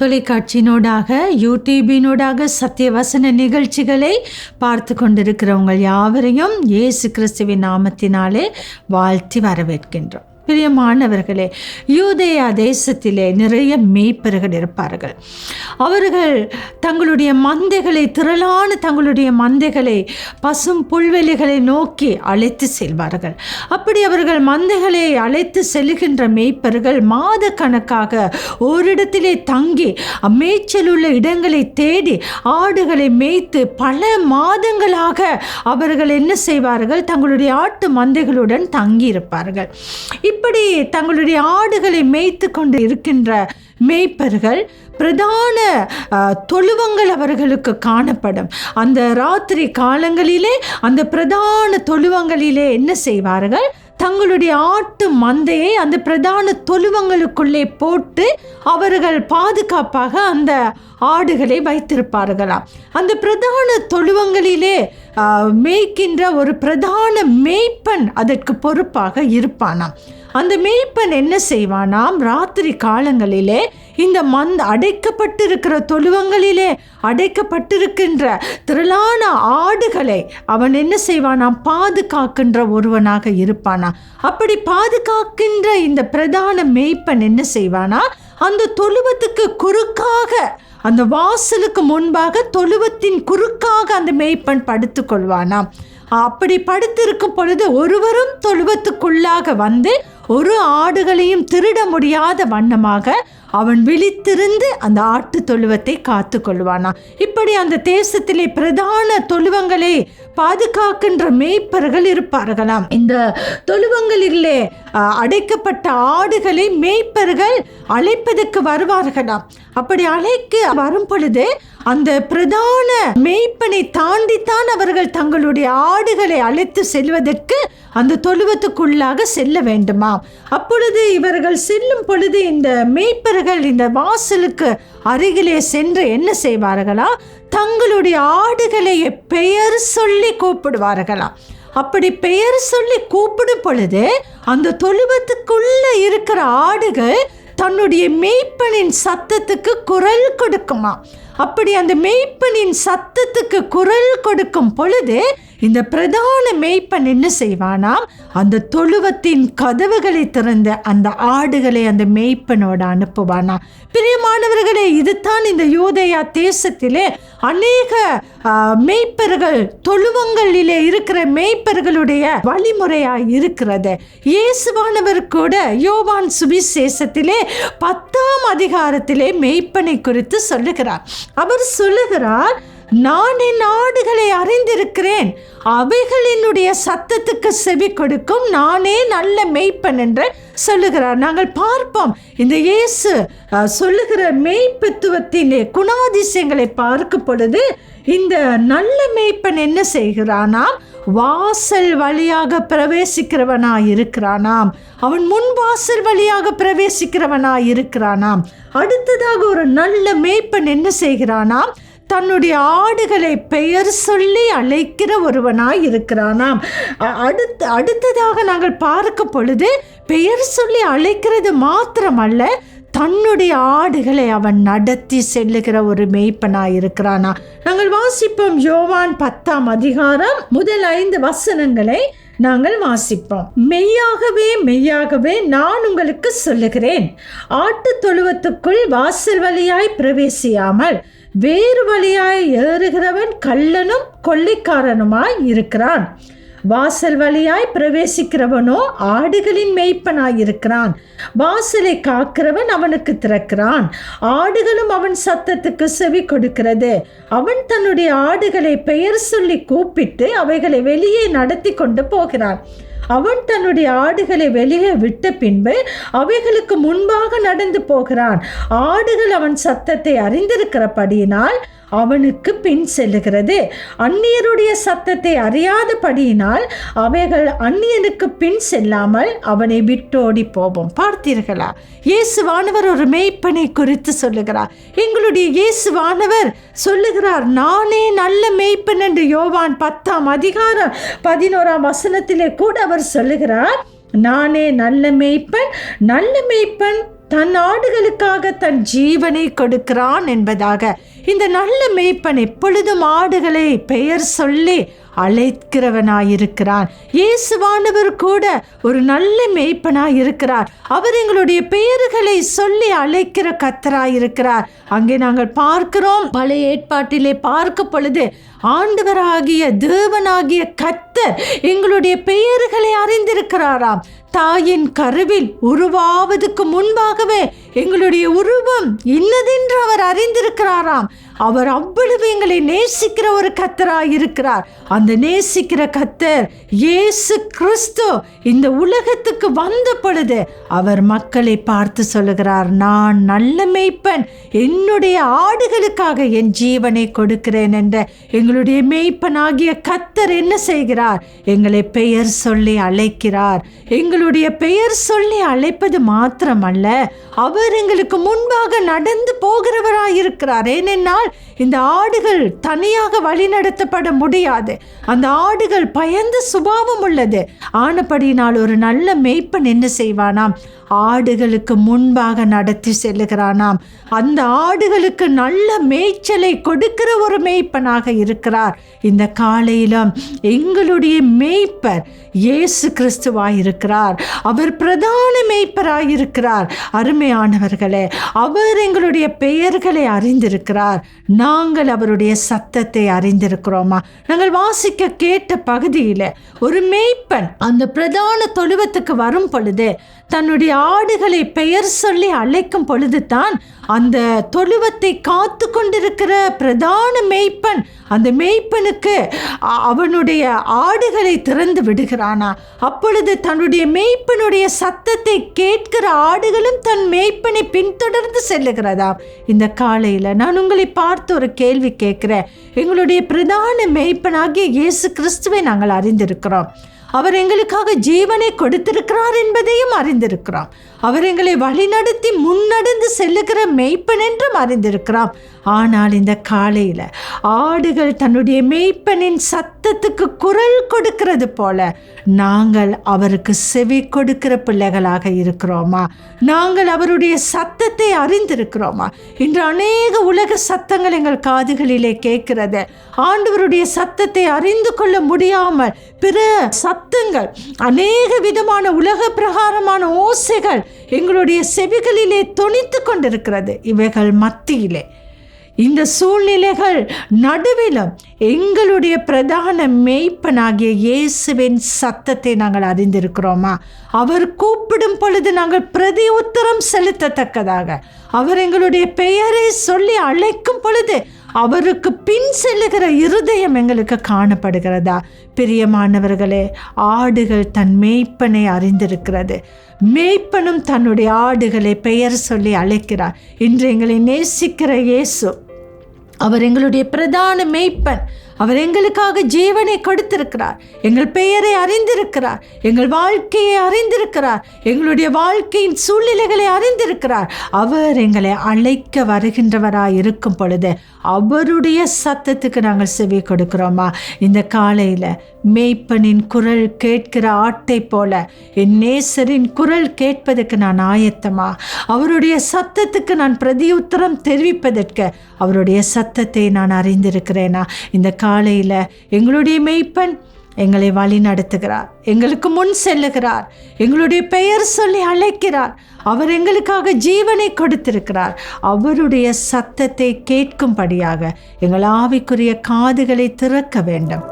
தொலைக்காட்சியினூடாக யூடியூபினூடாக சத்தியவசன நிகழ்ச்சிகளை பார்த்து கொண்டிருக்கிறவங்க யாவரையும் இயேசு கிறிஸ்துவின் நாமத்தினாலே வாழ்த்தி வரவேற்கின்றோம். பிரியமானவர்களே யூதேயா தேசத்திலே நிறைய மேய்ப்பர்கள் இருப்பார்கள். அவர்கள் தங்களுடைய மந்தைகளை திரளான தங்களுடைய மந்தைகளை பசும் புல்வெளிகளை நோக்கி அழைத்து செல்வார்கள். அப்படி அவர்கள் மந்தைகளை அழைத்து செல்கின்ற மேய்ப்பர்கள் மாத கணக்காக ஓரிடத்திலே தங்கி மேய்ச்சல் உள்ள இடங்களை தேடி ஆடுகளை மேய்த்து பல மாதங்களாக அவர்கள் என்ன செய்வார்கள்? தங்களுடைய ஆட்டு மந்தைகளுடன் தங்கி இருப்பார்கள் இப்படி தங்களுடைய ஆடுகளை மேய்த்து கொண்டு இருக்கின்ற மேய்ப்பர்கள் பிரதான தொழுவங்கள் அவர்களுக்கு காணப்படும். அந்த ராத்திரி காலங்களிலே அந்த பிரதான தொழுவங்களிலே என்ன செய்வார்கள்? தங்களுடைய ஆட்டு மந்தையை அந்த பிரதான தொழுவங்களுக்குள்ளே போட்டு அவர்கள் பாதுகாப்பாக அந்த ஆடுகளை வைத்திருப்பார்களாம். அந்த பிரதான தொழுவங்களிலே ஆஹ், மேய்க்கின்ற ஒரு பிரதான மேய்ப்பன் அதற்கு பொறுப்பாக இருப்பானாம். அந்த மேய்ப்பன் என்ன செய்வானாம்? ராத்திரி காலங்களிலே இந்த மந்த் அடைக்கப்பட்டிருக்கிற தொழுவங்களிலே அடைக்கப்பட்டிருக்கின்ற திரளான ஆடுகளை அவன் என்ன செய்வானாம்? பாதுகாக்கின்ற ஒருவனாக இருப்பானா? அப்படி பாதுகாக்கின்ற இந்த பிரதான மேய்ப்பன் என்ன செய்வானா? அந்த தொழுவத்துக்கு குறுக்காக அந்த வாசலுக்கு முன்பாக தொழுவத்தின் குறுக்காக அந்த மேய்ப்பன் படுத்து கொள்வானாம் அப்படி படுத்திருக்கும் பொழுது ஒருவரும் தொழுவத்துக்குள்ளாக வந்து ஒரு ஆடுகளையும் திருட முடியாத வண்ணமாக அவன் விழித்திருந்து அந்த ஆட்டு தொழுவத்தை காத்து கொள்வானா இப்படி அந்த தேசத்திலே பிரதான தொழுவங்களை பாதுகாக்கின்ற மேய்ப்பர்கள் இருப்பார்களாம். இந்த தொழுவங்களிலே அடைக்கப்பட்ட ஆடுகளை மேய்ப்பர்கள் அழைப்பதற்கு வருவார்களாம். அப்படி அழைக்க வரும் பொழுது அந்த பிரதான மேய்ப்பனை தாண்டித்தான் அவர்கள் தங்களுடைய ஆடுகளை அழைத்து செல்வதற்கு அந்த தொழுவத்துக்குள்ளாக செல்ல வேண்டுமா அப்பொழுது இவர்கள் செல்லும் பொழுது இந்த மேய்ப்பர்கள் இந்த வாசலுக்கு அருகிலே சென்று என்ன செய்வார்களா? தங்களுடைய ஆடுகளை பெயர் சொல்லி கூப்பிடுவார்களாம் அப்படி பெயர் சொல்லி கூப்பிடும் பொழுது அந்த தொழுவத்துக்குள்ள இருக்கிற ஆடுகள் தன்னுடைய மெய்ப்பனின் சத்தத்துக்கு குரல் கொடுக்குமா? அப்படி அந்த மெய்ப்பனின் சத்தத்துக்கு குரல் கொடுக்கும் பொழுது இந்த பிரதான மேய்ப்பன் என்ன செய்வானாம் அந்த தொழுவத்தின் கதவுகளை திறந்த அந்த ஆடுகளை அந்த மேய்ப்பனோட அனுப்புவானா? பிரியமானவர்களே இதுதான் இந்த யூதயா தேசத்திலே அநேக மேய்ப்பர்கள் தொழுவங்களிலே இருக்கிற மேய்ப்பர்களுடைய வழிமுறையாக இருக்கிறது. இயேசுவானவர் கூட யோவான் சுவிசேஷத்திலே பத்தாம் அதிகாரத்திலே மேய்ப்பனை குறித்து சொல்லுகிறார். அவர் சொல்லுகிறார் நான் என் ஆடுகளை அறிந்திருக்கிறேன். அவைகள் என்னுடைய சத்தத்துக்கு செவி கொடுக்கும் நானே நல்ல மெய்ப்பன் என்று சொல்லுகிறார். நாங்கள் பார்ப்போம். இந்த இயேசு சொல்லுகிற மெய்ப்பத்துவத்தின் குணாதிசயங்களை பார்க்கும் பொழுது இந்த நல்ல மெய்ப்பன் என்ன செய்கிறானாம்? வாசல் வழியாக பிரவேசிக்கிறவனாய் இருக்கிறானாம். அவன் முன் வாசல் வழியாக பிரவேசிக்கிறவனாய் இருக்கிறானாம். அடுத்ததாக ஒரு நல்ல மேய்ப்பன் என்ன செய்கிறானாம்? தன்னுடைய ஆடுகளை பெயர் சொல்லி அழைக்கிற ஒருவனாய் இருக்கிறானாம். அடுத்து அடுத்ததாக நாங்கள் பார்க்கும் பொழுது பெயர் சொல்லி அழைக்கிறது மாத்திரமல்ல தன்னுடைய ஆடுகளை அவன் நடத்தி செல்லுகிற ஒரு மேய்ப்பனாய் இருக்கிறானா. நாங்கள் வாசிப்போம் யோவான் பத்தாம் அதிகாரம் முதல் ஐந்து வசனங்களை நாங்கள் வாசிப்போம். மெய்யாகவே மெய்யாகவே நான் உங்களுக்கு சொல்லுகிறேன். ஆட்டு தொழுவத்துக்குள் வாசல் வழியாய் பிரவேசியாமல் வேறு வழியாய் ஏறுகிறவன் கள்ளனும் கொள்ளைக்காரனுமாய் இருக்கிறான். வாசல் வழியாய் பிரவேசிக்கிறவனோ ஆடுகளின் மேய்ப்பனாய் இருக்கிறான். வாசலை காக்கிறவன் அவனுக்கு திறக்கிறான். ஆடுகளும் அவன் சத்தத்துக்கு செவி கொடுக்கிறது. அவன் தன்னுடைய ஆடுகளை பெயர் சொல்லி கூப்பிட்டு அவைகளை வெளியே நடத்தி கொண்டு போகிறான். அவன் தன்னுடைய ஆடுகளை வெளியே விட்ட பின்பு அவைகளுக்கு முன்பாக நடந்து போகிறான். ஆடுகள் அவன் சத்தத்தை அறிந்திருக்கிறபடியினால் அவனுக்கு பின் செல்லுகிறது. அந்நியருடைய சத்தத்தை அறியாதபடியினால் அவைகள் அந்நியனுக்கு பின் செல்லாமல் அவனை விட்டோடி போவோம். பார்த்தீர்களா? இயேசுவானவர் ஒரு மேய்ப்பனை குறித்து சொல்லுகிறார். எங்களுடைய இயேசுவானவர் சொல்லுகிறார் நானே நல்ல மேய்ப்பன் என்று யோவான் பத்தாம் அதிகாரம் பதினோராம் வசனத்திலே கூட அவர் சொல்லுகிறார். நானே நல்ல மேய்ப்பன் நல்ல மேய்ப்பன் தன் ஆடுகளுக்காக தன் ஜீவனை கொடுக்கிறான் என்பதாக. இந்த நல்ல மேய்ப்பன் எப்பொழுதும் ஆடுகளை பெயர் சொல்லி அழைக்கிறவனாயிருக்கிறான். இயேசுவானவர் கூட ஒரு நல்ல மேய்ப்பனாய் இருக்கிறார் அவர் எங்களுடைய பெயர்களை சொல்லி அழைக்கிற கத்தராயிருக்கிறார் அங்கே நாங்கள் பார்க்கிறோம். பழைய ஏற்பாட்டிலே பார்க்க பொழுது ஆண்டவராகிய தேவனாகிய கத்தர் எங்களுடைய பெயர்களை அறிந்திருக்கிறாராம். தாயின் கருவில் உருவாவதுக்கு முன்பாகவே எங்களுடைய உருவம் இன்னதென்று அவர் அறிந்திருக்கிறாராம். அவர் அவ்வளவு எங்களை நேசிக்கிற ஒரு கத்தராய் இருக்கிறார் அந்த நேசிக்கிற கத்தர் இயேசு கிறிஸ்து இந்த உலகத்துக்கு வந்த பொழுது அவர் மக்களை பார்த்து சொல்லுகிறார் நான் நல்ல மெய்ப்பன் என்னுடைய ஆடுகளுக்காக என் ஜீவனை கொடுக்கிறேன் என்ற எங்களுடைய மெய்ப்பனாகிய கத்தர் என்ன செய்கிறார்? எங்களை பெயர் சொல்லி அழைக்கிறார். எங்களுடைய பெயர் சொல்லி அழைப்பது மாத்திரமல்ல. அவர் எங்களுக்கு முன்பாக நடந்து போகிறவராயிருக்கிறார். ஏனென்றால் இந்த ஆடுகள் தனியாக வழிநடத்தப்பட முடியாது. அந்த ஆடுகள் பயந்த சுபாவம் உள்ளது. ஆனபடியினால் ஒரு நல்ல மேய்ப்பன் என்ன செய்வானாம்? ஆடுகளுக்கு முன்பாக நடத்தி செல்லுகிறானாம். அந்த ஆடுகளுக்கு நல்ல மேய்ச்சலை கொடுக்கிற ஒரு மேய்ப்பனாக இருக்கிறார். இந்த காலையிலும் எங்களுடைய மேய்ப்பர் இயேசு கிறிஸ்துவாயிருக்கிறார். இருக்கிறார். அவர் பிரதான மேய்ப்பராயிருக்கிறார். அருமையானவர்களே அவர் எங்களுடைய பெயர்களை அறிந்திருக்கிறார். நாங்கள் அவருடைய சத்தத்தை அறிந்திருக்கிறோமா? நாங்கள் வாசிக்க கேட்ட பகுதியில் ஒரு மேய்ப்பன் அந்த பிரதான தொழுவத்துக்கு வரும் பொழுது தன்னுடைய ஆடுகளை பெயர் சொல்லி அழைக்கும் பொழுது தான் அந்த தொழுவத்தை காத்து கொண்டிருக்கிற பிரதான மெய்ப்பன் அந்த மேய்ப்பனுக்கு அ- அவனுடைய ஆடுகளை திறந்து விடுகிறானா? அப்பொழுது தன்னுடைய மெய்ப்பனுடைய சத்தத்தை கேட்கிற ஆடுகளும் தன் மெய்ப்பனை பின்தொடர்ந்து செல்லுகிறதாம். இந்த காலையில் நான் உங்களை பார்த்து ஒரு கேள்வி கேட்குறேன். எங்களுடைய பிரதான மெய்ப்பனாகிய இயேசு கிறிஸ்துவை நாங்கள் அறிந்திருக்கிறோம். அவர் எங்களுக்காக ஜீவனை கொடுத்திருக்கிறார் என்பதையும் அறிந்திருக்கிறோம். அவர் எங்களை வழிநடத்தி முன்னடந்து செல்லுகிற மெய்ப்பன் என்றும் அறிந்திருக்கிறோம் ஆனால் இந்த காலையில் ஆடுகள் தன்னுடைய மெய்ப்பனின் சத்தத்துக்கு குரல் கொடுக்கிறது போல நாங்கள் அவருக்கு செவி கொடுக்கிற பிள்ளைகளாக இருக்கிறோமா? நாங்கள் அவருடைய சத்தத்தை அறிந்திருக்கிறோமா? இன்று அநேக உலக சத்தங்கள் எங்கள் காதுகளிலே கேட்கிறது. ஆண்டவருடைய சத்தத்தை அறிந்து கொள்ள முடியாமல் பிற சத்தங்கள் அநேக விதமான உலக பிரகாரமான ஓசைகள் எங்களுடைய செவிகளிலே தொனித்து கொண்டிருக்கிறது. இவைகள் மத்தியிலே. இந்த சூழ்நிலைகள் நடுவிலும் எங்களுடைய பிரதான மெய்ப்பனாகிய இயேசுவின் சத்தத்தை நாங்கள் அறிந்திருக்கிறோமா? அவர் கூப்பிடும் பொழுது நாங்கள் பிரதி உத்தரம் செலுத்தத்தக்கதாக. அவர் எங்களுடைய பெயரை சொல்லி அழைக்கும் பொழுது அவருக்கு பின் செல்லுகிற இருதயம் எங்களுக்கு காணப்படுகிறதா? பிரியமானவர்களே ஆடுகள் தன் மேய்ப்பனை அறிந்திருக்கிறது. மேய்ப்பனும் தன்னுடைய ஆடுகளை பெயர் சொல்லி அழைக்கிறார். இன்று எங்களை நேசிக்கிற இயேசு அவர் எங்களுடைய பிரதான மேய்ப்பன். அவர் எங்களுக்காக ஜீவனை கொடுத்திருக்கிறார். எங்கள் பெயரை அறிந்திருக்கிறார். எங்கள் வாழ்க்கையை அறிந்திருக்கிறார். எங்களுடைய வாழ்க்கையின் சூழ்நிலைகளை அறிந்திருக்கிறார். அவர் எங்களை அழைக்க வருகின்றவராக இருக்கும் பொழுது அவருடைய சத்தத்துக்கு நாங்கள் செவி கொடுக்கிறோமா? இந்த காலையில் மேய்ப்பனின் குரல் கேட்கிற ஆட்டை போல என் நேசரின் குரல் கேட்பதற்கு நான் ஆயத்தமா? அவருடைய சத்தத்துக்கு நான் பிரதியுத்தரம் தெரிவிப்பதற்கு அவருடைய சத்தத்தை நான் அறிந்திருக்கிறேனா? இந்த காலையில் எங்களுடைய மெய்ப்பன் எங்களை வழி நடத்துகிறார். எங்களுக்கு முன் செல்லுகிறார். எங்களுடைய பெயர் சொல்லி அழைக்கிறார். அவர் எங்களுக்காக ஜீவனை கொடுத்திருக்கிறார். அவருடைய சத்தத்தை கேட்கும்படியாக எங்கள் ஆவிக்குரிய காதுகளை திறக்க வேண்டும்.